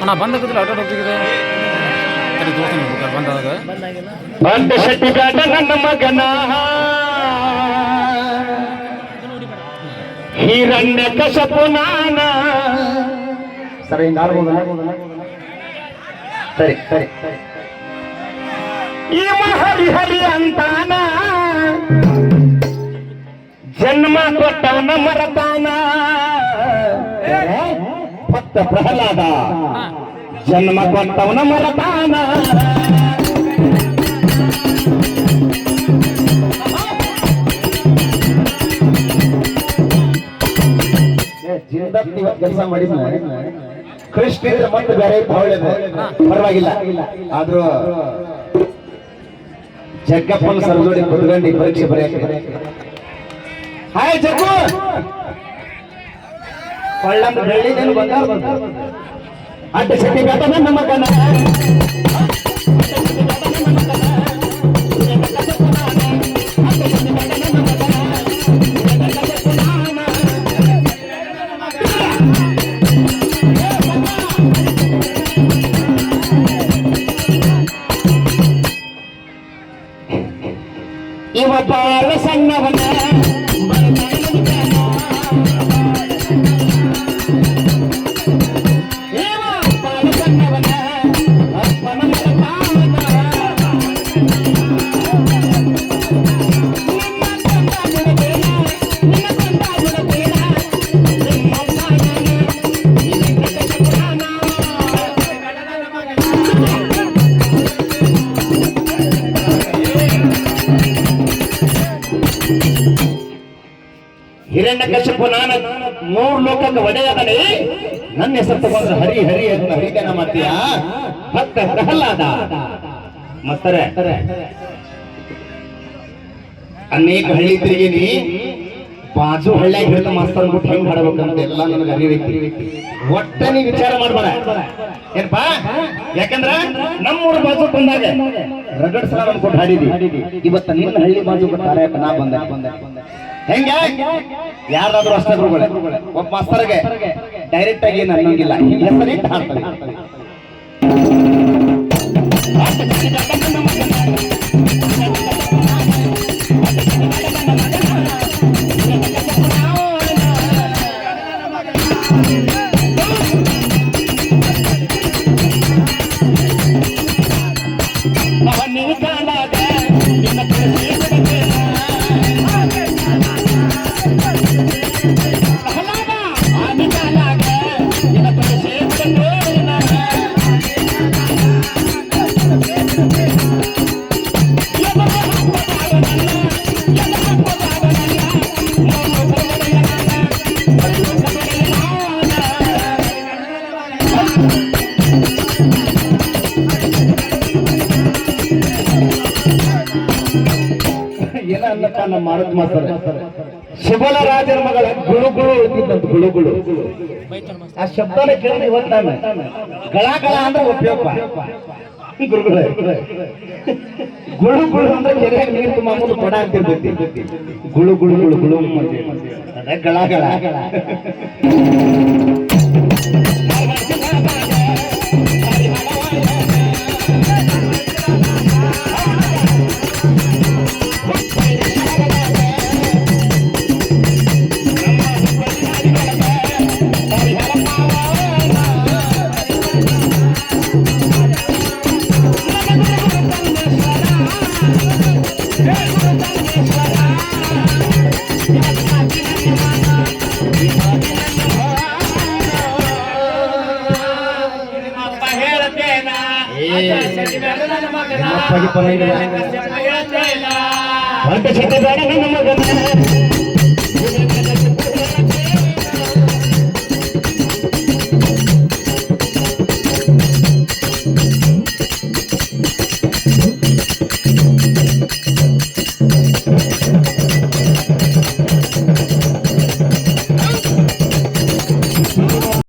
ಅಣ್ಣ ಬಂದಾಗಿದ್ರೆ ಆಟೋ ಹೋಗ್ತಿದೆ ಬಂದಾಗ ಬಂದ ಶೆಟ್ಟಿ ಬೇಡ ನನ್ನ ಮಗನ ಹಿರಣ್ಯ ಕಸಪು ನಾನ. ಸರಿ ಸರಿ ಸರಿ ಈ ಹರಿ ಹರಿ ಅಂತಾನ. ಜನ್ಮ ಕೊಟ್ಟವನ ಮರತಾನ. ಭಕ್ತ ಪ್ರಹ್ಲಾದ. ಜನ್ಮ ಕೊಟ್ಟವನ ಮರತಾನ. ಕೆಲಸ ಮಾಡಿದ್ನ? ಕೃಷ್ಣ ಇದ್ರೆ ಮತ್ತೆ ಬೇರೆ ಒಳ್ಳೇದು. ಪರವಾಗಿಲ್ಲ. ಆದ್ರೂ ಜಗ್ಗಪ್ಪನ ಸರ್ಜೋಡಿ ಕುತ್ಕೊಂಡು ಪರೀಕ್ಷೆ ಬರೆಯಕ್ಕೆ. ಹಾಯ್ ಜಗ್ಗು. ಕೊಳ್ಳಂದು ಬೆಳ್ಳಿದೇನು ಬಂದ ಅಡ್ಡ ಶಕ್ತಿ ಬೇಕಂದ್ರೆ ನಮ್ಮ ಕಣ್ಣ ಹಿರಣ್ಯ ಕಶ್ಯಪು ನಾನ ಮೂರ್ ಲೋಕಕ್ಕೆ ಒಡೆಯದನೆ ನನ್ನ ಹೆಸರು ತಗೊಂಡ್ರೆ ಹರಿ ಹರಿ ಅಂತ ಹರಿಗನ ಮಾಡ್ತೀಯ? ಭಕ್ತ ಪ್ರಹ್ಲಾದ. ಮತ್ತರೆ, ಅನೇಕ ಹಳ್ಳಿ ತಿರುಗಿನಿ ಬಾಜು ಹಳ್ಳಿಯಾಗ ಹಿಡಿದ ಮಾಸ್ತರ್ ಬಿಟ್ಟು ಹೆಂಗ್ ಹಾಡ್ಬೇಕಂತ ಎಲ್ಲ ನನಗೆ ಅರಿವೈತಿ ಒಟ್ಟ ನೀ ವಿಚಾರ ಮಾಡ್ಬೇಡ. ಏನಪ್ಪಾ? ಯಾಕಂದ್ರ ನಮ್ಮೂರ ಬಾಜು ಬಂದಾಗ ರಗಡ್ ಸಲ ಕೊಟ್ಟು ಹಾಡಿದಿ ಇವತ್ತ ನಿನ್ನ ಹಳ್ಳಿ ಬಾಜು ಕೊಟ್ಟಾರೆ ನಾ ಬಂದೆ. ಹೆಂಗ? ಯಾರಾದ್ರೂ ಅಷ್ಟೇ ಗುರುಗಳೇ ಒಬ್ಬ ಮಾಸ್ತರ್ಗೆ ಡೈರೆಕ್ಟ್ ಆಗಿ ಏನು ಅನ್ನೋಂಗಿಲ್ಲ ಹೆಸರಿಟ್ಟು ಹಾಡ್ತಾರೆ ನಮ್ಮ ಮಾರುತ ಮಾಸ್ತರ್ ಶಿವನ ರಾಜರ ಮಗಳ ಗುಳು ಗುಳು ಗುಳುಗುಳು ಗುಳು ಗುಳು. ಆ ಶಬ್ದನ ಕೇಳಿ ಇವತ್ತು ನಾನು ಗಳ ಗಳ ಅಂದ್ರೆ ಉಪಯೋಗ. ಗುರುಗಳೇ ಗುಳು. ಗುಳು ಅಂದ್ರೆ ಕೆರೆಯಾಗ ನೀರು ತುಂಬ ಮುಂದೆ ಕೊಡ ಅಂತಿರ್ತೈತಿ ಗುಳು ಗುಳು ಗುಳು ಗುಳು ಗಳ ಗಳ ಹೊರಟ ಶಕ್ತಿ ಬೇಡ ನನ್ನ ಮಗನ